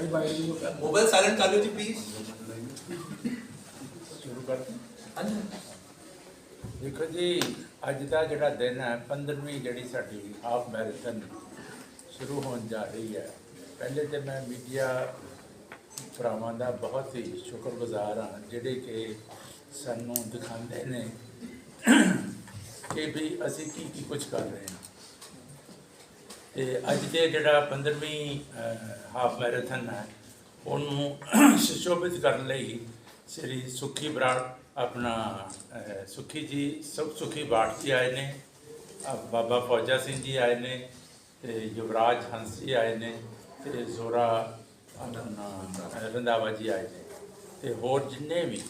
Mobile silent कर लो जी please ਸ਼ੁਰੂ ਕਰਦੇ ਹਾਂਜੀ ਦੇਖੋ ਜੀ ਅੱਜ ਦਾ ਜਿਹੜਾ ਦਿਨ ਹੈ 15ਵੀਂ ਜਿਹੜੀ ਸਾਡੀ ਹਾਫ ਮੈਰਾਥਨ ਸ਼ੁਰੂ ਹੋਣ ਜਾ ਰਹੀ ਹੈ ਪਹਿਲੇ ਤੇ ਮੈਂ ਮੀਡੀਆ ਭਰਾਵਾਂ ਦਾ ਬਹੁਤ ਹੀ ਸ਼ੁਕਰਗੁਜ਼ਾਰ ਹਾਂ ਜਿਹੜੇ ਕਿ ਸਾਨੂੰ ਦਿਖਾਉਂਦੇ ਨੇ ਕਿ ਵੀ ਅਸੀਂ ਕੀ ਕੀ ਕੁਝ ਕਰ ਰਹੇ ਹਾਂ ਤੇ ਅੱਜ ਦੇ ਜਿਹੜਾ 15ਵੀਂ ਹਾਫ ਮੈਰਾਥਨ ਹੈ ਉਹਨੂੰ ਸੁਸ਼ੋਭਿਤ ਕਰਨ ਲਈ ਸ੍ਰੀ ਸੁਖੀ ਬਰਾੜ ਆਪਣਾ ਅਹ, ਸੁਖੀ ਜੀ ਸੁਖ ਸੁਖੀ ਬਾਟ ਜੀ ਆਏ ਨੇ ਬਾਬਾ ਫੌਜਾ ਸਿੰਘ ਜੀ ਆਏ ਨੇ ਤੇ ਯੁਵਰਾਜ ਹੰਸ ਜੀ ਆਏ ਨੇ ਤੇ ਜ਼ੋਰਾ ਆਪਣਾ ਰੰਧਾਵਾ ਜੀ ਆਏ ਨੇ। ਤੇ ਹੋਰ ਜਿੰਨੇ ਵੀ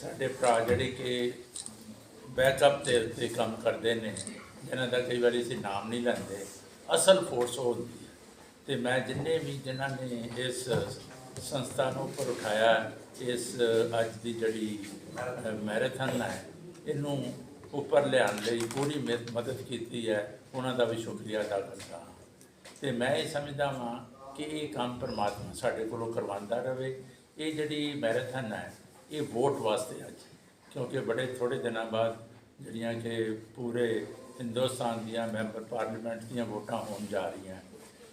ਸਾਡੇ ਭਰਾ ਜਿਹੜੇ ਕਿ ਬੈਕਅਪ ਦੇ ਉੱਤੇ ਕੰਮ ਕਰਦੇ ਨੇ ਜਿਨ੍ਹਾਂ ਦਾ ਕਈ ਵਾਰੀ ਅਸੀਂ ਨਾਮ ਨਹੀਂ ਲੈਂਦੇ ਅਸਲ ਫੋਰਸ ਉਹ ਹੁੰਦੀ ਹੈ। ਤੇ ਮੈਂ ਜਿੰਨੇ ਵੀ ਜਿਨ੍ਹਾਂ ਨੇ ਇਸ ਸੰਸਥਾ ਨੂੰ ਉੱਪਰ ਉਠਾਇਆ, ਇਸ ਅੱਜ ਦੀ ਜਿਹੜੀ ਮੈਰਾਥਨ ਹੈ, ਇਹਨੂੰ ਉੱਪਰ ਲਿਆਉਣ ਲਈ ਪੂਰੀ ਮਿਹਨਤ- ਮਦਦ ਕੀਤੀ ਹੈ, ਉਹਨਾਂ ਦਾ ਵੀ ਸ਼ੁਕਰੀਆ ਅਦਾ ਕਰਦਾ ਹਾਂ। ਤੇ ਮੈਂ ਇਹ ਸਮਝਦਾ ਹਾਂ ਕਿ ਇਹ ਕੰਮ ਪਰਮਾਤਮਾ ਸਾਡੇ ਕੋਲੋਂ ਕਰਵਾਉਂਦਾ ਰਹੇ ਇਹ ਜਿਹੜੀ ਮੈਰਾਥਨ ਹੈ, ਇਹ ਵੋਟ ਵਾਸਤੇ ਅੱਜ, ਕਿਉਂਕਿ ਬੜੇ ਥੋੜੇ ਦਿਨਾਂ ਬਾਅਦ ਜਿਹੜੀਆਂ ਕਿ ਪੂਰੇ ਹਿੰਦੁਸਤਾਨ ਦੀਆਂ ਮੈਂਬਰ ਪਾਰਲੀਮੈਂਟ ਦੀਆਂ ਵੋਟਾਂ ਹੋਣ ਜਾ ਰਹੀਆਂ।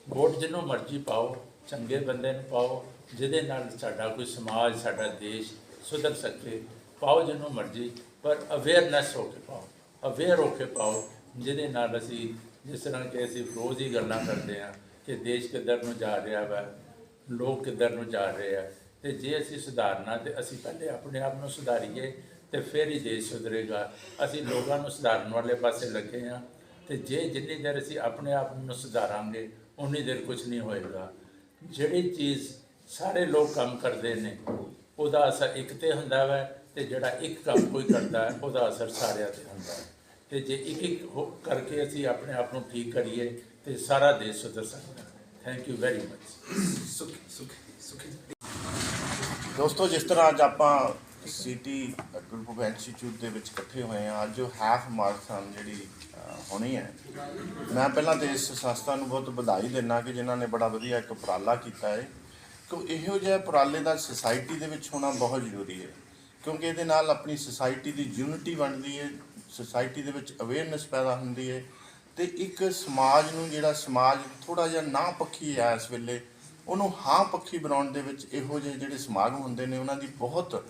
ਵੋਟ ਜਿਹਨੂੰ ਮਰਜ਼ੀ ਪਾਓ, ਚੰਗੇ ਬੰਦੇ ਨੂੰ ਪਾਓ, ਜਿਹਦੇ ਨਾਲ ਸਾਡਾ ਕੋਈ ਸਮਾਜ, ਸਾਡਾ ਦੇਸ਼ ਸੁਧਰ ਸਕੇ, ਪਾਓ ਜਿਹਨੂੰ ਮਰਜ਼ੀ, ਪਰ ਅਵੇਅਰਨੈਸ ਹੋ ਕੇ ਪਾਓ ਅਵੇਅਰ ਹੋ ਕੇ ਪਾਓ, ਜਿਹਦੇ ਨਾਲ ਅਸੀਂ ਜਿਸ ਤਰ੍ਹਾਂ ਕਿ ਅਸੀਂ ਰੋਜ਼ ਹੀ ਗੱਲਾਂ ਕਰਦੇ ਹਾਂ ਕਿ ਦੇਸ਼ ਕਿੱਧਰ ਨੂੰ ਜਾ ਰਿਹਾ ਵਾ, ਲੋਕ ਕਿੱਧਰ ਨੂੰ ਜਾ ਰਹੇ ਆ, ਤੇ ਜੇ ਅਸੀਂ ਸੁਧਾਰਨਾ, ਤੇ ਅਸੀਂ ਪਹਿਲੇ ਆਪਣੇ ਆਪ ਨੂੰ ਸੁਧਾਰੀਏ ਤੇ ਫਿਰ ਹੀ ਦੇਸ਼ ਸੁਧਰੇਗਾ ਅਸੀਂ ਲੋਕਾਂ ਨੂੰ ਸੁਧਾਰਨ ਵਾਲੇ ਪਾਸੇ ਲੱਗੇ ਆ ਤੇ ਜੇ ਜਿੰਨੀ ਦੇਰ ਅਸੀਂ ਆਪਣੇ ਆਪ ਨੂੰ ਸੁਧਾਰਾਂਗੇ, ਉਨੀ ਦੇਰ ਕੁਝ ਨਹੀਂ ਹੋਏਗਾ। ਜਿਹੜੀ ਚੀਜ਼ ਸਾਰੇ ਲੋਕ ਕੰਮ ਕਰਦੇ ਨੇ, ਉਹਦਾ ਅਸਰ ਇੱਕ ਤੇ ਹੁੰਦਾ ਹੈ ਤੇ ਜਿਹੜਾ ਇੱਕ ਕੰਮ ਕੋਈ ਕਰਦਾ ਹੈ, ਉਹਦਾ ਅਸਰ ਸਾਰਿਆਂ ਤੇ ਹੁੰਦਾ ਹੈ। ਤੇ ਜੇ ਇੱਕ ਇੱਕ ਕਰਕੇ ਅਸੀਂ ਆਪਣੇ ਆਪ ਨੂੰ ਠੀਕ ਕਰੀਏ ਤੇ ਸਾਰਾ ਦੇਸ਼ ਸੁਧਰ ਸਕਦਾ ਥੈਂਕ ਯੂ ਵੈਰੀ ਮਚ ਸੁਖ ਸੁਖ ਸੁਖ ਦੋਸਤੋ, ਜਿਸ ਤਰ੍ਹਾਂ ਅੱਜ ਆਪਾਂ ਸਿਟੀ ਗਰੁੱਪ ਇੰਸਟੀਚਿਊਟ ਦੇ ਵਿੱਚ ਇਕੱਠੇ ਹੋਏ ਹਾਂ। ਅੱਜ ਜੋ ਹਾਫ ਮਾਰਥਨ ਜਿਹੜੀ ਹੋਣੀ ਹੈ। ਮੈਂ ਪਹਿਲਾਂ ਤੇ ਇਸ ਸੰਸਥਾ ਨੂੰ ਬਹੁਤ ਵਧਾਈ ਦਿੰਦਾ ਕਿ ਜਿਨ੍ਹਾਂ ਨੇ ਬੜਾ ਵਧੀਆ ਇੱਕ ਉਪਰਾਲਾ ਕੀਤਾ ਹੈ ਕਿ ਇਹੋ ਜਿਹੇ ਉਪਰਾਲੇ ਦਾ ਸੁਸਾਇਟੀ ਦੇ ਵਿੱਚ ਹੋਣਾ ਬਹੁਤ ਜ਼ਰੂਰੀ ਹੈ ਕਿਉਂਕਿ ਇਹਦੇ ਨਾਲ ਆਪਣੀ ਸੁਸਾਇਟੀ ਦੀ ਯੂਨਿਟੀ ਬਣਦੀ ਹੈ ਸੁਸਾਇਟੀ ਦੇ ਵਿੱਚ ਅਵੇਅਰਨੈਸ ਪੈਦਾ ਹੁੰਦੀ ਹੈ ਤੇ ਇੱਕ ਸਮਾਜ ਨੂੰ ਜਿਹੜਾ ਸਮਾਜ ਥੋੜਾ ਜਿਹਾ ਨਾ ਪੱਖੀ ਹੈ ਇਸ ਵੇਲੇ, ਉਹਨੂੰ ਹਾਂ ਪੱਖੀ ਬਣਾਉਣ ਦੇ ਵਿੱਚ ਇਹੋ ਜਿਹੇ ਜਿਹੜੇ ਸਮਾਗਮ ਹੁੰਦੇ ਨੇ, ਉਹਨਾਂ ਦੀ ਬਹੁਤ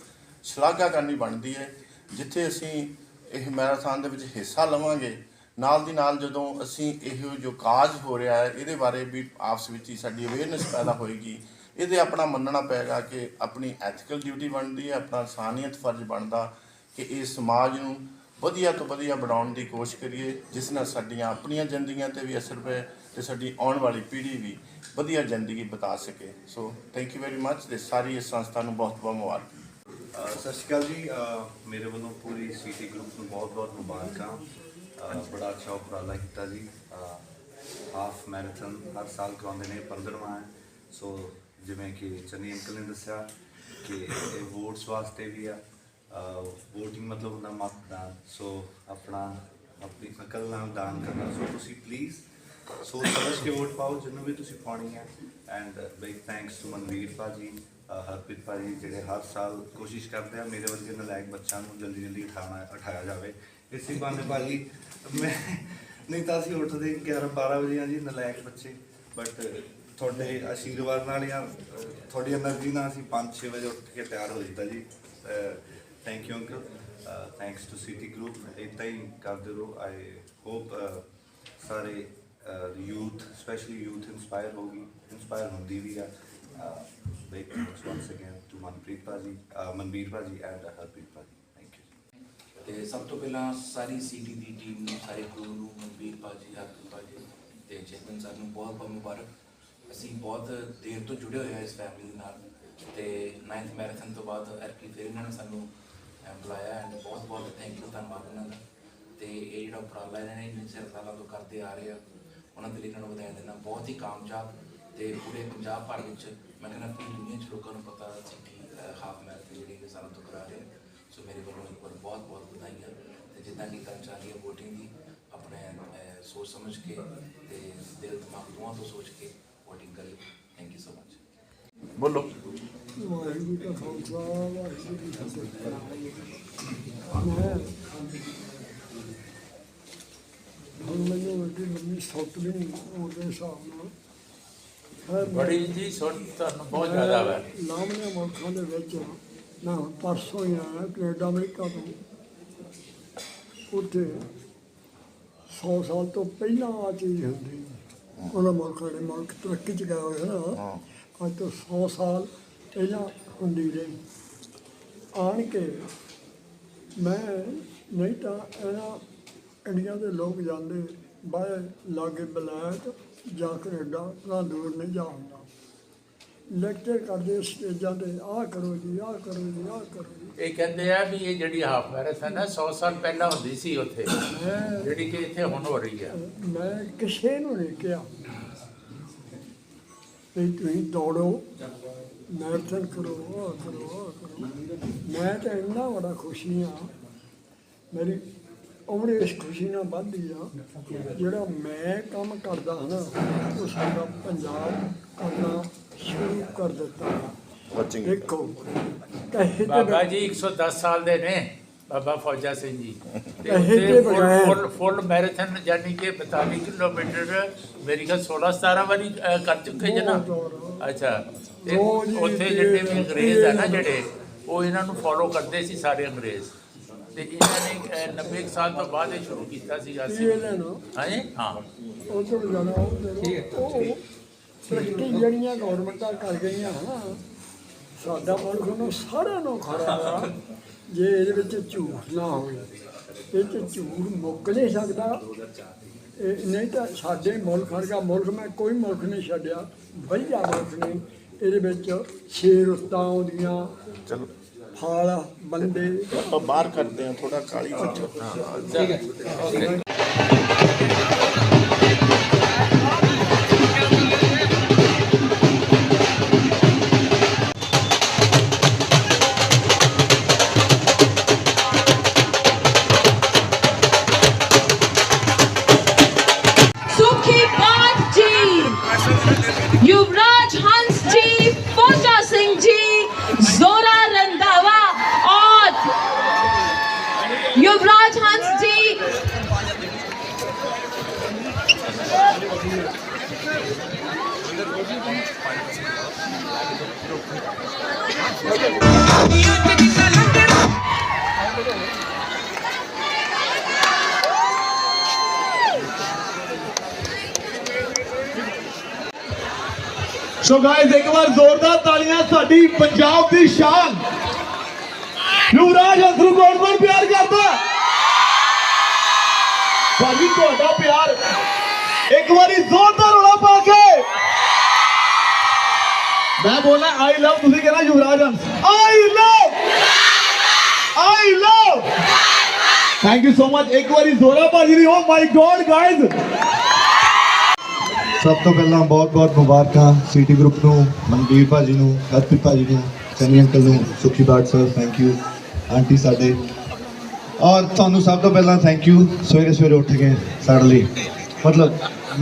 ਸ਼ਲਾਘਾ ਕਰਨੀ ਬਣਦੀ ਹੈ, ਜਿੱਥੇ ਅਸੀਂ ਇਹ ਮੈਰਾਥਨ ਦੇ ਵਿੱਚ ਹਿੱਸਾ ਲਵਾਂਗੇ। ਨਾਲ ਦੀ ਨਾਲ ਜਦੋਂ ਅਸੀਂ ਇਹੋ ਜੋ ਕਾਜ ਹੋ ਰਿਹਾ ਹੈ, ਇਹਦੇ ਬਾਰੇ ਵੀ ਆਪਸ ਵਿੱਚ ਹੀ ਸਾਡੀ ਅਵੇਅਰਨੈਸ ਪੈਦਾ ਹੋਏਗੀ। ਇਹਦੇ ਆਪਣਾ ਮੰਨਣਾ ਪਏਗਾ ਕਿ ਆਪਣੀ ਐਥੀਕਲ ਡਿਊਟੀ ਬਣਦੀ ਹੈ, ਆਪਣਾ ਇਨਸਾਨੀਅਤ ਫਰਜ਼ ਬਣਦਾ ਕਿ ਇਸ ਸਮਾਜ ਨੂੰ ਵਧੀਆ ਤੋਂ ਵਧੀਆ ਬਣਾਉਣ ਦੀ ਕੋਸ਼ਿਸ਼ ਕਰੀਏ, ਜਿਸ ਨਾਲ ਸਾਡੀਆਂ ਆਪਣੀਆਂ ਜ਼ਿੰਦਗੀਆਂ ਤੇ ਵੀ ਅਸਰ ਪਏ ਤੇ ਸਾਡੀ ਆਉਣ ਵਾਲੀ ਪੀੜ੍ਹੀ ਵੀ ਵਧੀਆ ਜ਼ਿੰਦਗੀ ਬਿਤਾ ਸਕੇ। So thank you very much ਤੇ ਸਾਰੀ ਇਸ ਸੰਸਥਾ ਨੂੰ ਬਹੁਤ ਬਹੁਤ ਮੁਬਾਰਕ। ਸਤਿ ਸ਼੍ਰੀ ਅਕਾਲ ਜੀ। ਮੇਰੇ ਵੱਲੋਂ ਪੂਰੀ ਸੀਟੀ ਗਰੁੱਪ ਨੂੰ ਬਹੁਤ-ਬਹੁਤ ਮੁਬਾਰਕਾਂ। ਬੜਾ ਅੱਛਾ ਉਪਰਾਲਾ ਕੀਤਾ ਜੀ। ਹਾਫ ਮੈਰਾਥਨ ਹਰ ਸਾਲ ਕਰਾਉਂਦੇ ਨੇ 15ਵਾਂ ਹੈ। ਸੋ ਜਿਵੇਂ ਕਿ ਚੰਨੀ ਅੰਕਲ ਨੇ ਦੱਸਿਆ ਕਿ ਇਹ ਵੋਟਸ ਵਾਸਤੇ ਵੀ ਆ। ਵੋਟਿੰਗ ਮਤਲਬ ਹੁੰਦਾ ਮਤਦਾਨ ਸੋ ਆਪਣਾ, ਆਪਣੀ ਅਕਲ ਨਾਲ ਦਾਨ ਕਰਨਾ। ਸੋ ਤੁਸੀਂ ਪਲੀਜ਼ ਸੋਚ ਸਮਝ ਕੇ ਵੋਟ ਪਾਓ ਜਿਹਨੂੰ ਵੀ ਤੁਸੀਂ ਪਾਉਣੀ ਹੈ। And big thanks to Manveer ਭਾਜੀ। ਅਹ ਹਰਪ੍ਰੀਤ ਭਾਜੀ ਜਿਹੜੇ ਹਰ ਸਾਲ ਕੋਸ਼ਿਸ਼ ਕਰਦੇ ਆ, ਮੇਰੇ ਵਰਗੇ ਨਲਾਇਕ ਬੱਚਿਆਂ ਨੂੰ ਜਲਦੀ ਜਲਦੀ ਉਠਾਉਣਾ, ਉਠਾਇਆ ਜਾਵੇ। ਇਸੇ ਬਹਾਨੇ ਭਾਜੀ, ਮੈਂ ਨਹੀਂ ਤਾਂ ਅਸੀਂ ਉੱਠਦੇ 11 12 ਵਜੇ ਆ ਜੀ, ਨਲਾਇਕ ਬੱਚੇ। ਬਟ ਤੁਹਾਡੇ ਆਸ਼ੀਰਵਾਦ ਨਾਲ ਜਾਂ ਤੁਹਾਡੀ એનર્ਜੀ ਨਾਲ ਅਸੀਂ 5-6 ਵਜੇ ਉੱਠ ਕੇ ਤਿਆਰ ਹੋ ਜਾਂਦਾ ਜੀ। Thank you uncle thanks to city group ਇਦਾਂ ਹੀ ਕਰਦੇ ਰਹੋ। ਆਈ ਹੋਪ ਸਾਰੇ ਯੂਥ ਸਪੈਸ਼ਲੀ ਯੂਥ ਇਨਸਪਾਇਰ ਹੋਗੀ ਇਨਸਪਾਇਰ ਹੁੰਦੀ ਵੀ ਆ। Big thanks once again to Manpreet ਭਾਜੀ ਅਹ, ਮਨਵੀਰ ਭਾਜੀ ਐਂਡ ਹਰਪ੍ਰੀਤ ਭਾਜੀ ਥੈਂਕ ਯੂ ਤੇ ਸਭ ਤੋਂ ਪਹਿਲਾਂ ਸਾਰੀ ਸੀਡੀ ਦੀ ਟੀਮ ਨੂੰ ਸਾਰੇ ਗੁਰੂ ਨੂੰ ਮਨਵੀਰ ਭਾਜੀ ਹਰਪ੍ਰੀਤ ਭਾਜੀ ਤੇ ਚੇਤਨ ਸਰ ਨੂੰ ਬਹੁਤ ਬਹੁਤ ਮੁਬਾਰਕ। ਅਸੀਂ ਬਹੁਤ ਦੇਰ ਤੋਂ ਜੁੜੇ ਹੋਏ ਹਾਂ ਇਸ ਫੈਮਿਲੀ ਦੇ ਨਾਲ ਤੇ 9th ਮੈਰਾਥਨ ਤੋਂ ਬਾਅਦ ਐਰਕੀ ਫਿਰ ਇਹਨਾਂ ਨੇ ਸਾਨੂੰ ਬੁਲਾਇਆ ਐਂਡ ਬਹੁਤ ਬਹੁਤ ਥੈਂਕ ਯੂ ਧੰਨਵਾਦ ਉਹਨਾਂ ਦਾ। ਤੇ ਇਹ ਜਿਹੜਾ ਉਪਰਾਲਾ ਇਹਨਾਂ ਨੇ ਇੰਨੇ ਚਿਰ ਸਾਲਾਂ ਤੋਂ ਕਰਦੇ ਆ ਰਹੇ ਆ ਉਹਨਾਂ ਦੇ ਲਈ ਇਹਨਾਂ ਨੂੰ ਵਧਾਈ ਦੇਣਾ ਬਹੁਤ ਹੀ ਕਾਮਯਾਬ ਤੇ ਪੂਰੇ ਪੰਜਾਬ ਭਰ ਵਿੱਚ ਮੈਂ ਕਹਿੰਦਾ ਪੂਰੀ ਦੁਨੀਆ 'ਚ ਲੋਕਾਂ ਨੂੰ ਪਤਾ ਸਿੱਧੀ ਹਾਫ ਮੈਰਾਥਨ ਜਿਹੜੀ ਇਹ ਸਾਲਾਂ ਤੋਂ ਕਰਾ ਰਹੇ ਆ। ਸੋ ਮੇਰੇ ਵੱਲੋਂ ਇੱਕ ਵਾਰ ਬਹੁਤ ਬਹੁਤ ਵਧਾਈਆਂ ਤੇ ਜਿੱਦਾਂ ਕਿ ਕਰਨ ਚੱਲ ਰਹੀ ਹੈ VOTING ਦੀ ਆਪਣੇ ਅਹ, ਸੋਚ ਸਮਝ ਕੇ ਤੇ ਦਿਲ ਦਿਮਾਗ ਦੋਵਾਂ ਤੋਂ ਸੋਚ ਕੇ VOTING ਕਰੀ ਥੈਂਕ ਯੂ ਸੋ ਮਚ ਬੋਲੋ ਵਾਹਿਗੁਰੂ ਜੀ ਕਾ ਖਾਲਸਾ ਵਾਹਿਗੁਰੂ ਜੀ ਕੀ ਫਤਿਹ ਮੈਂ ਹੁਣ ਮੈਨੂੰ ਵੱਡੀ ਲੰਮੀ ਸੌਟ ਵੀ ਨਹੀਂ ਉਹਦੇ ਹਿਸਾਬ ਨਾਲ ਹੈ ਮੈਂ ਬੜੀ ਜੀ ਸੁਣ ਤੁਹਾਨੂੰ ਬਹੁਤ ਜ਼ਿਆਦਾ ਵਾ ਲਾਮਨੇ ਮੁਲਕਾਂ ਦੇ ਵਿੱਚ ਹੁਣ ਪਰਸੋਂ ਹੀ ਆਇਆ ਕੈਨੇਡਾ ਅਮਰੀਕਾ ਤੋਂ। ਉੱਥੇ 100 ਸਾਲ ਤੋਂ ਪਹਿਲਾਂ ਆ ਚੀਜ਼ ਹੁੰਦੀ। ਸੀ। ਉਹਨਾਂ ਮੁਲਕਾਂ ਦੇ ਮੁਲਕ ਤਰੱਕੀ ਚ ਗਏ ਹੋਏ ਨਾ ਹਾਂ। ਅੱਜ ਤੋਂ 100 ਸਾਲ ਪਹਿਲਾਂ ਹੁੰਦੀ ਰਹੀ। ਆਣ ਕੇ ਮੈਂ ਨਹੀਂ ਤਾਂ ਇਹਨਾਂ ਇੰਡੀਆ ਦੇ ਲੋਕ ਜਾਂਦੇ ਬਾਹਰ ਲਾਗੇ ਬਲੈਤ ਜਾਂ ਕੈਨੇਡਾ ਨਾ ਦੂਰ ਨਹੀਂ ਜਾ ਹੁੰਦਾ ਲੈਕਚਰ ਕਰਦੇ ਸਟੇਜਾਂ ਤੇ ਆਹ ਕਰੋ ਜੀ ਆਹ ਕਰੋ ਜੀ ਆਹ ਕਰੋ ਜੀ। ਇਹ ਕਹਿੰਦੇ ਆ ਵੀ ਇਹ ਜਿਹੜੀ ਹਾਫ ਮੈਰਾਥਨ ਹੈ 100 ਸਾਲ ਪਹਿਲਾਂ ਹੁੰਦੀ ਸੀ ਉੱਥੇ। ਮੈਂ ਜਿਹੜੀ ਕਿ ਇੱਥੇ ਹੁਣ ਹੋ ਰਹੀ ਹੈ ਮੈਂ ਕਿਸੇ ਨੂੰ ਨਹੀਂ ਕਿਹਾ ਵੀ ਤੁਸੀਂ ਦੌੜੋ ਮੈਰਾਥਨ ਕਰੋ ਆਹ ਕਰੋ ਆਹ ਕਰੋ। ਮੈਂ ਤਾਂ ਇੰਨਾ ਬੜਾ ਖੁਸ਼ੀ ਆ ਮੇਰੀ ਉਮਰ ਇਸ ਖੁਸ਼ੀ ਨਾਲ ਵੱਧਦੀ ਆ ਜਿਹੜਾ ਮੈਂ ਕੰਮ ਕਰਦਾ ਹਾਂ ਨਾ ਉਹ ਸਾਡਾ ਪੰਜਾਬ ਕਰਨਾ ਸ਼ੁਰੂ ਕਰ ਦਿੱਤਾ। ਦੇਖੋ ਕਹੇ ਬਾਬਾ ਜੀ 110 ਸਾਲ ਦੇ ਨੇ ਬਾਬਾ ਫੌਜਾ ਸਿੰਘ ਜੀ। ਤੇ ਫੁੱਲ ਫੁੱਲ ਮੈਰਾਥਨ ਯਾਨੀ ਕਿ 42 ਕਿਲੋਮੀਟਰ ਮੇਰੀ ਖਿਆਲ 16 17 ਵਾਰੀ ਕਰ ਚੁੱਕੇ ਜੇ ਨਾ। ਬਹੁਤ ਅੱਛਾ। ਉੱਥੇ ਜਿਹੜੇ ਵੀ ਅੰਗਰੇਜ਼ ਆ ਨਾ। ਜਿਹੜੇ ਉਹ ਇਹਨਾਂ ਨੂੰ ਫੋਲੋ ਕਰਦੇ ਸੀ ਸਾਰੇ ਅੰਗਰੇਜ਼। ਤੇ ਇਹਨਾਂ ਨੇ ਅਹ, 90 ਕੁ ਸਾਲ ਤੋਂ ਬਾਅਦ ਇਹ ਸ਼ੁਰੂ ਕੀਤਾ ਸੀਗਾ ਇਹ ਸੀ। ਲੈਣਾ। ਹਾਂਜੀ? ਹਾਂ। ਉਹ ਤੋਂ ਜਾਣਾ ਉਹ ਉਹ ਤਰੱਕੀ ਜਿਹੜੀਆਂ ਗੌਰਮੈਂਟਾਂ ਕਰ ਗਈਆਂ ਨਾ ਸਾਡਾ ਮੁਲਕ ਨੂੰ ਸਾਰਿਆਂ ਨੂੰ ਖਰਾ ਆ ਜੇ ਇਹਦੇ ਵਿੱਚ ਝੂਠ ਨਾ ਹੋਵੇ। ਇਹ ਤੇ ਝੂਠ ਮੁੱਕ ਨਹੀਂ ਸਕਦਾ। ਇਹ ਨਹੀਂ ਤਾਂ ਸਾਡੇ ਮੁਲਕ ਵਰਗਾ ਮੁਲਕ ਮੈਂ ਕੋਈ ਮੁਲਕ ਨਹੀਂ ਛੱਡਿਆ ਵਧੀਆ ਮੁਲਕ ਨੇ ਇਹਦੇ ਵਿੱਚ ਛੇ ਰੁੱਤਾਂ ਆਉਂਦੀਆਂ। ਚਲੋ। ਫਲ ਬੰਦੇ। ਆਪਾਂ ਬਾਹਰ ਕਰਦੇ ਹਾਂ ਥੋੜਾ ਕਾਲੀ ਜੀ सुखी ਸੋ ਗਾਇਜ਼ ਇੱਕ ਵਾਰ ਜ਼ੋਰਦਾਰ ਤਾਲੀਆਂ ਸਾਡੀ ਪੰਜਾਬ ਦੀ ਸ਼ਾਨ। ਯੁਵਰਾਜ ਅਥਰੂ ਕੌਣ ਕੌਣ ਪਿਆਰ ਕਰਦਾ। ਭਾਜੀ, ਤੁਹਾਡਾ ਪਿਆਰ ਇੱਕ ਵਾਰੀ ਜ਼ੋਰਦਾਰ ਰੌਲਾ ਪਾ ਕੇ। ਮੈਂ ਬੋਲਣਾ ਆਈ ਲਵ ਤੁਸੀਂ ਕਹਿਣਾ Yuvraj I love I love thank you so much ਇੱਕ ਵਾਰੀ ਜ਼ੋਰਾ ਭਾਜੀ ਦੀ ਓ ਮਾਈ ਗੋਡ ਗਾਇਜ਼ ਸਭ ਤੋਂ ਪਹਿਲਾਂ ਬਹੁਤ-ਬਹੁਤ ਮੁਬਾਰਕਾਂ ਸੀਟੀ ਗਰੁੱਪ ਨੂੰ ਮਨਵੀਰ ਭਾਜੀ ਨੂੰ ਹਰਪ੍ਰੀਤ ਭਾਜੀ ਨੂੰ ਸਨੀ ਅੰਕਲ ਨੂੰ, ਸੁਖੀ ਬਾਟ ਸਰ ਥੈਂਕ ਯੂ ਆਂਟੀ ਸਾਡੇ। ਔਰ ਤੁਹਾਨੂੰ ਸਭ ਤੋਂ ਪਹਿਲਾਂ ਥੈਂਕ ਯੂ ਸਵੇਰੇ ਸਵੇਰੇ ਉੱਠ ਕੇ ਸਾਡੇ ਲਈ। ਮਤਲਬ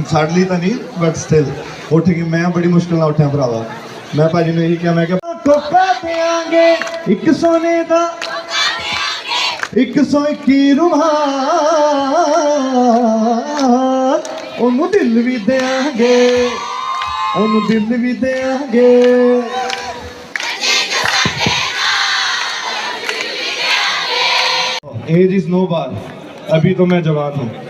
ਸਾਡੇ ਲਈ ਤਾਂ ਨਹੀਂ ਬਟ ਸਟਿਲ ਉੱਠ ਕੇ ਮੈਂ ਬੜੀ ਮੁਸ਼ਕਲ ਨਾਲ ਉੱਠਿਆ ਭਰਾਵਾ ਮੈਂ ਭਾਜੀ ਨੂੰ ਇਹੀ ਕਿਹਾ ਮੈਂ ਕਿਹਾ ਕੋਕਾ ਦੇਾਂਗੇ ਇੱਕ ਸੋਨੇ ਦਾ 121 ਰੁਮਾਲ ਉਹਨੂੰ ਦਿਲ ਵੀ ਦੇਾਂਗੇ ਉਹਨੂੰ ਦਿਲ ਵੀ ਦੇਾਂਗੇ एज इज नो बार अभी तो मैं जवान हूँ अब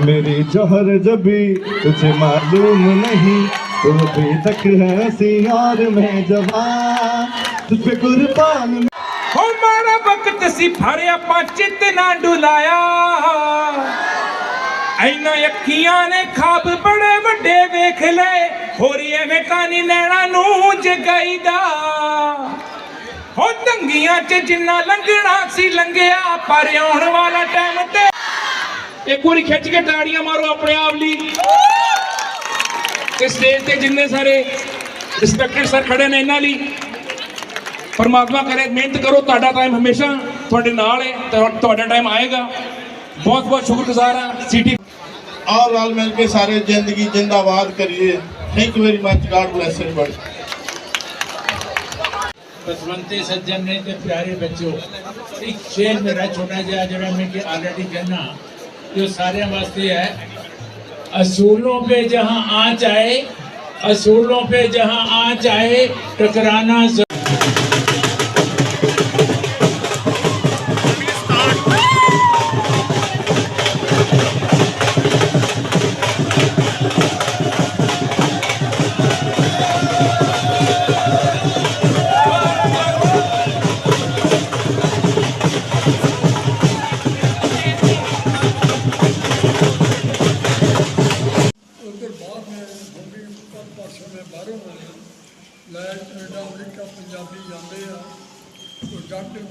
मेरी जौहर जबी तुझे मालूम नहीं तू अभी तक है सी और मैं जवान तुझ पे कुर्बान ਹੋ ਮਾੜਾ ਵਕਤ ਸੀ ਫੜ ਆਪਾਂ ਚਿੱਤ ਨਾ ਡੁਲਾਇਆ ਐਨਾ ਅੱਖੀਆਂ ਨੇ ਖਾਬ ਬੜੇ ਵੱਡੇ ਵੇਖ ਲਏ ਹੋਰੀ ਐਵੇਂ ਕਾਨੀ ਨੈਣਾ ਨੂੰ ਜਗਾਈਦਾ ਹੋ ਦੰਗੀਆਂ ਚ ਜਿੰਨਾ ਲੰਘਣਾ ਸੀ ਲੰਘਿਆ ਪਰ ਆਉਣ ਵਾਲਾ ਟਾਈਮ ਤੇ ਇੱਕ ਵਾਰੀ ਖਿੱਚ ਕੇ ਤਾੜੀਆਂ ਮਾਰੋ ਆਪਣੇ ਆਪ ਲਈ। ਤੇ ਸਟੇਜ ਤੇ ਜਿੰਨੇ ਸਾਰੇ ਰਿਸਪੈਕਟਡ ਸਰ ਖੜੇ ਨੇ ਇਹਨਾਂ ਲਈ। ਪਰਮਾਤਮਾ ਕਰੇ ਮਿਹਨਤ ਕਰੋ ਤੁਹਾਡਾ ਟਾਈਮ ਹਮੇਸ਼ਾ ਤੁਹਾਡੇ ਨਾਲ ਹੈ ਤੁਹਾਡਾ ਟਾਈਮ ਆਏਗਾ। ਬਹੁਤ ਬਹੁਤ ਸ਼ੁਕਰਗੁਜ਼ਾਰ ਹਾਂ ਸਿਟੀ ਆਓ ਰਲ ਮਿਲ ਕੇ ਸਾਰੇ ਜ਼ਿੰਦਗੀ ਜਿੰਦਾਬਾਦ ਕਰੀਏ। Thank you very much God bless everybody ਪਸਵੰਤੇ ਸੱਜਣ ਨੇ ਤੇ ਪਿਆਰੇ ਬੱਚੋ ਇੱਕ ਸ਼ੇਰ ਮੇਰਾ ਛੋਟਾ ਜਿਹਾ ਜਿਹੜਾ ਮੈਂ ਕਿ ਆਲਰੇਡੀ ਕਹਿਣਾ जो सारे वास्ते है असूलों पे जहां आँच आए असूलों पे जहां आँच आए टकराना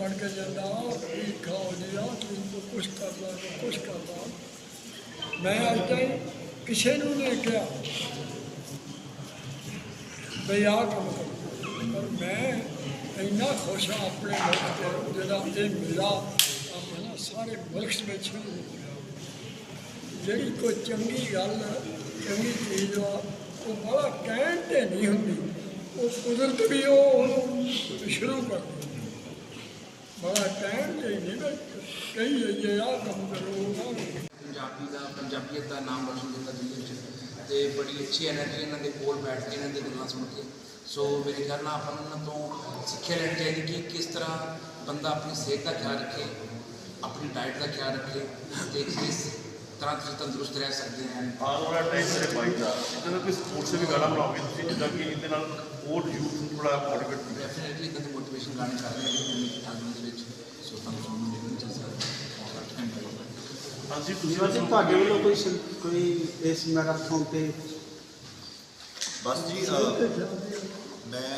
ਬਣ ਕੇ ਜਾਂਦਾ ਆ ਕੀ ਖਾਓ ਜੀ ਆ ਤੂੰ ਕੁਛ ਕਰਦਾ ਕੁਛ ਕਰਦਾ। ਮੈਂ ਅੱਜ ਤਾਈਂ ਕਿਸੇ ਨੂੰ ਨਹੀਂ ਕਿਹਾ ਬਈ ਆਹ ਕੰਮ ਕਰੋ। ਪਰ ਮੈਂ ਇੰਨਾ ਖੁਸ਼ ਹਾਂ ਆਪਣੇ ਮੁਲਕ ਤੇ, ਜਿਹੜਾ ਇਹ ਮੇਰਾ ਆਪਣਾ ਸਾਰੇ ਮੁਲਕ ਵਿੱਚ ਜਿਹੜੀ ਕੋਈ ਚੰਗੀ ਗੱਲ, ਚੰਗੀ ਚੀਜ਼ ਆ, ਉਹ ਬੜਾ ਕਹਿਣ ਤੇ ਨਹੀਂ ਹੁੰਦੀ। ਉਹ ਕੁਦਰਤ ਵੀ ਉਹ ਉਹਨੂੰ ਸ਼ੁਰੂ ਕਰ ਪੰਜਾਬੀ ਦਾ ਪੰਜਾਬੀਅਤ ਦਾ ਨਾਮ ਰੋਸ਼ਨ ਕੀਤਾ ਦਿੱਲੀ ਵਿੱਚ ਤੇ ਬੜੀ ਅੱਛੀ એનર્ਜੀ ਇਹਨਾਂ ਦੇ ਕੋਲ ਬੈਠ ਕੇ ਇਹਨਾਂ ਦੀ ਗੱਲਾਂ ਸੁਣ ਕੇ। ਸੋ ਮੇਰੇ ਖਿਆਲ ਨਾਲ ਆਪਾਂ ਨੂੰ ਤੋਂ ਸਿੱਖਿਆ ਲੈਣੀ ਚਾਹੀਦੀ ਕਿ ਕਿਸ ਤਰ੍ਹਾਂ ਬੰਦਾ ਆਪਣੀ ਸਿਹਤ ਦਾ ਖਿਆਲ ਰੱਖੇ, ਆਪਣੀ ਡਾਈਟ ਦਾ ਖਿਆਲ ਰੱਖੇ ਤੇ ਇਸ ਤਰ੍ਹਾਂ ਤੁਸੀਂ ਤੰਦਰੁਸਤ ਰਹਿ ਸਕਦੇ ਹਨ। ਆਉਣ ਵਾਲਾ ਟਾਈਮ ਮੇਰੇ ਬਾਈ ਦਾ। ਨਾਲ ਕੋਈ ਸਪੋਰਟਸ ਦੇ ਵੀ ਗਾਣਾ ਬਣਾਓਗੇ ਤੁਸੀਂ ਜਿੱਦਾਂ ਕਿ ਇਹਦੇ ਨਾਲ ਹੋਰ ਯੂਥ ਨੂੰ ਥੋੜਾ ਮੋਟੀਵੇਟ ਡੈਫੀਨਿਟਲੀ ਇਦਾਂ ਦੇ ਮੋਟੀਵੇਸ਼ਨ ਗਾਣੇ ਕਰ ਰਹੇ ਹਾਂ ਜੀ ਟਾਈਮ ਦੇ ਵਿੱਚ। ਸੋ ਤੁਹਾਨੂੰ ਸੁਣਨ ਨੂੰ ਮਿਲਣ ਚਾਹੀਦਾ ਹਾਂਜੀ ਤੁਸੀਂ ਜੀ ਤੁਹਾਡੇ ਵੱਲੋਂ ਕੋਈ ਕੋਈ ਇਸ ਮੈਰਾਥਨ ਤੇ ਬਸ ਜੀ ਮੈਂ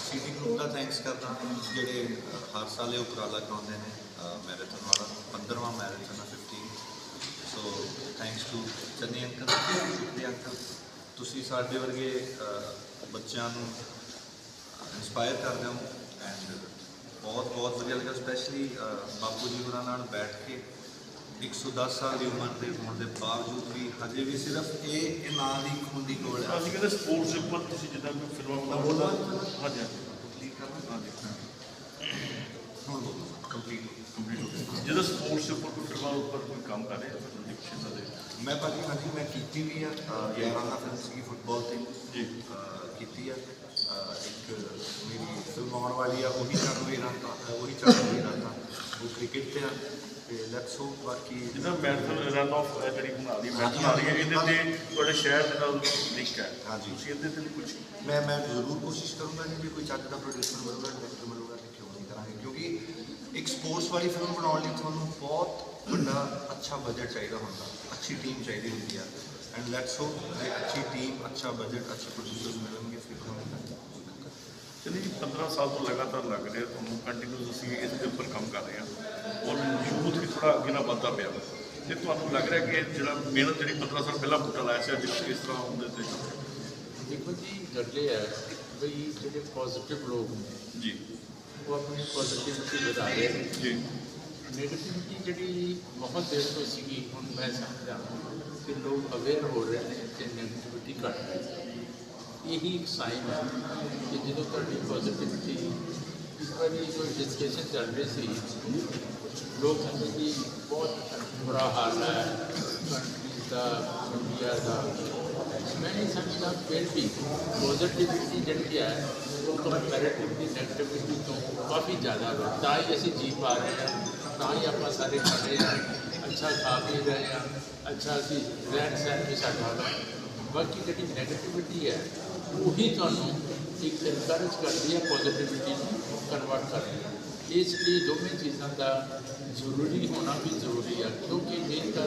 ਸੀਟੀ ਗਰੁੱਪ ਦਾ ਥੈਂਕਸ ਕਰਦਾ ਜਿਹੜੇ ਹਰ ਸਾਲ ਇਹ ਉਪਰਾਲਾ ਕਰਾਉਂਦੇ ਨੇ ਮੈਰਾਥਨ ਵਾਲਾ 15ਵਾਂ ਮੈਰਾਥਨ ਹੈ 15 so thanks to Channi uncle ਸ਼ੁਕਰੀਆ ਅੰਕਲ ਤੁਸੀਂ ਸਾਡੇ ਵਰਗੇ ਬੱਚਿਆਂ ਨੂੰ ਇੰਸਪਾਇਰ ਕਰਦੇ ਹੋ ਐਂਡ ਬਹੁਤ ਬਹੁਤ ਵਧੀਆ ਲੱਗਾ ਸਪੈਸ਼ਲੀ ਬਾਪੂ ਜੀ ਹੋਰਾਂ ਨਾਲ ਬੈਠ ਕੇ 110 ਸਾਲ ਦੀ ਉਮਰ ਦੇ ਹੋਣ ਦੇ ਬਾਵਜੂਦ ਵੀ ਹਜੇ ਵੀ ਸਿਰਫ ਇਹ ਨਾਂ ਦੀ ਖੁੰਦੀ ਕੋਲ ਹੈ। ਅਸੀਂ ਕਹਿੰਦੇ ਸਪੋਰਟਸ ਦੇ ਉੱਪਰ ਤੁਸੀਂ ਜਿੱਦਾਂ ਕੋਈ ਫਿਲਮਾਂ ਬੋਲਦਾ ਬਣਾਉਂਦੇ ਹਾਂਜੀ ਕੰਪਲੀਟ ਕਰਨਾ? ਹਾਂਜੀ। ਹੁਣ ਬੋਲੋ। ਕੰਪਲੀਟ ਕੰਪਲੀਟ ਹੋ ਗਿਆ। ਜਦੋਂ ਸਪੋਰਟਸ ਦੇ ਉੱਪਰ ਫਿਲਮਾਂ ਉੱਪਰ ਕੋਈ ਕੰਮ ਕਰ ਰਿਹਾ ਤੁਸੀਂ ਸ਼ਿੰਦਾ ਦੇ ਮੈਂ ਭਾਜੀ ਹਾਂਜੀ ਮੈਂ ਕੀਤੀ ਵੀ ਆ। ਯਾਰਾਨਾ ਫਿਲਮ ਸੀਗੀ ਫੁੱਟਬਾਲ ਤੇ। ਜੀ। ਕੀਤੀ ਆ। ਇੱਕ ਮੇਰੀ ਫਿਲਮ ਆਉਣ ਵਾਲੀ ਆ ਉਹੀ ਚੱਲ ਰਹੀ ਰਾਤਾਂ ਉਹੀ ਚੱਲ ਰਹੀ ਰਾਤਾਂ ਉਹ ਕ੍ਰਿਕਟ ਤੇ ਆ ਤੇ ਲੈਟਸ ਹੋਪ ਬਾਕੀ ਜਿੱਦਾਂ ਮੈਰਾਥਨ ਰਨ ਆਫ ਜਿਹੜੀ ਬਣਾ ਰਹੀ ਮੈਰਾਥਨ ਆ ਰਹੀ ਹੈ। ਇਹਦੇ ਤੇ ਤੁਹਾਡੇ ਸ਼ਹਿਰ ਦੇ ਨਾਲ ਲਿੰਕ ਹੈ। ਹਾਂਜੀ। ਤੁਸੀਂ ਇਹਦੇ ਤੇ ਵੀ ਕੁਝ ਮੈਂ ਮੈਂ ਜ਼ਰੂਰ ਕੋਸ਼ਿਸ਼ ਕਰੂੰਗਾ ਕਿ ਕੋਈ ਚੱਜ ਦਾ ਪ੍ਰੋਡਿਊਸਰ ਮਿਲੂਗਾ ਡਾਇਰੈਕਟਰ ਮਿਲੂਗਾ ਤੇ ਕਿਉਂ ਨਹੀਂ ਕਰਾਂਗੇ। ਕਿਉਂਕਿ ਇੱਕ ਸਪੋਰਟਸ ਵਾਲੀ ਫਿਲਮ ਬਣਾਉਣ ਲਈ ਤੁਹਾਨੂੰ ਬਹੁਤ ਵੱਡਾ ਅੱਛਾ ਬਜਟ ਚਾਹੀਦਾ ਹੁੰਦਾ। ਅੱਛੀ ਟੀਮ ਚਾਹੀਦੀ ਹੁੰਦੀ ਆ। ਐਂਡ ਲੈਟਸ ਹੋਪ ਕਿ ਅੱਛੀ ਟੀਮ ਅੱਛਾ ਬਜਟ ਅੱਛੇ ਪ੍ਰੋਡਿਊਸਰਸ ਮਿਲਣਗੇ ਫਿਰ ਚਲੀ ਜੀ 15 ਸਾਲ ਤੋਂ ਲਗਾਤਾਰ ਲੱਗ ਰਿਹਾ ਤੁਹਾਨੂੰ। ਕੰਟੀਨਿਊਸ ਅਸੀਂ ਇਸ ਦੇ ਉੱਪਰ ਕੰਮ ਕਰ ਰਹੇ ਹਾਂ ਔਰ ਯੂਥ ਵੀ ਥੋੜਾ ਅੱਗੇ ਨਾਲ ਵੱਧਦਾ ਪਿਆ। ਵਾ। ਤੇ ਤੁਹਾਨੂੰ ਲੱਗ ਰਿਹਾ ਕਿ ਜਿਹੜਾ ਮਿਹਨਤ ਜਿਹੜੀ 15 ਸਾਲ ਪਹਿਲਾਂ ਬੂਟਾ ਲਾਇਆ ਸੀ ਅੱਜ ਇਸ ਤਰ੍ਹਾਂ ਉਹਦੇ ਤੇ। ਦੇਖੋ ਜੀ ਗੱਲ ਇਹ ਹੈ ਬਈ ਜਿਹੜੇ ਪੋਜ਼ਿਟਿਵ ਲੋਕ ਨੇ ਜੀ। ਉਹ ਆਪਣੀ ਪੋਜ਼ਿਟਿਵਿਟੀ ਵਧਾ ਰਹੇ ਨੇ। ਜੀ। ਨੈਗੇਟਿਵਿਟੀ ਜਿਹੜੀ ਬਹੁਤ ਦੇਰ ਤੋਂ ਸੀਗੀ, ਹੁਣ ਮੈਂ ਸਮਝਦਾ ਕਿ ਲੋਕ ਅਵੇਅਰ ਹੋ ਰਹੇ ਨੇ ਤੇ ਨੈਗੇਟਿਵਿਟੀ ਘਟ ਰਹੀ ਹੈ। ਇਹੀ ਇੱਕ ਸਾਈਨ ਹੈ ਕਿ ਜਦੋਂ ਤੁਹਾਡੀ ਪੋਜ਼ਿਟਿਵਿਟੀ ਇਸ ਵਾਰੀ ਕੋਈ ਡਿਸਕਸ਼ਨ ਚੱਲ ਰਹੀ ਸੀ, ਲੋਕ ਕਹਿੰਦੇ ਕਿ ਬਹੁਤ ਬੁਰਾ ਹਾਲ ਹੈ ਕੰਟਰੀ ਦਾ ਇੰਡੀਆ ਦਾ। ਮੈਂ ਨਹੀਂ ਸਮਝਦਾ, ਫਿਰ ਵੀ ਪੋਜ਼ਿਟਿਵਿਟੀ ਜਿਹੜੀ ਹੈ, ਉਹ ਕੰਪੈਰੀਟਿਵਲੀ ਨੈਗੇਟਿਵਿਟੀ ਤੋਂ ਕਾਫੀ ਜ਼ਿਆਦਾ ਹੈ। ਤਾਂ ਹੀ ਅਸੀਂ ਜੀ ਪਾ ਰਹੇ ਹਾਂ ਤਾਂ ਹੀ ਆਪਾਂ ਸਾਰੇ ਖੜੇ ਹਾਂ ਅੱਛਾ ਖਾ ਪੀ ਰਹੇ ਹਾਂ ਅੱਛਾ ਅਸੀਂ ਰਹਿਣ ਸਹਿਣ ਵੀ ਸਾਡਾ ਵਾ ਬਾਕੀ ਜਿਹੜੀ ਨੈਗੇਟਿਵਿਟੀ ਹੈ, ਉਹੀ ਤੁਹਾਨੂੰ ਇੱਕ ਇਨਕਰੇਜ ਕਰਦੀ ਹੈ ਪੋਜ਼ਿਟਿਵਿਟੀ ਨੂੰ ਕਨਵਰਟ ਕਰਨ ਲਈ ਇਸ ਲਈ ਦੋਵੇਂ ਚੀਜ਼ਾਂ ਦਾ ਜ਼ਰੂਰੀ ਹੋਣਾ ਵੀ ਜ਼ਰੂਰੀ ਹੈ ਕਿਉਂਕਿ ਮੇਨ ਤਾਂ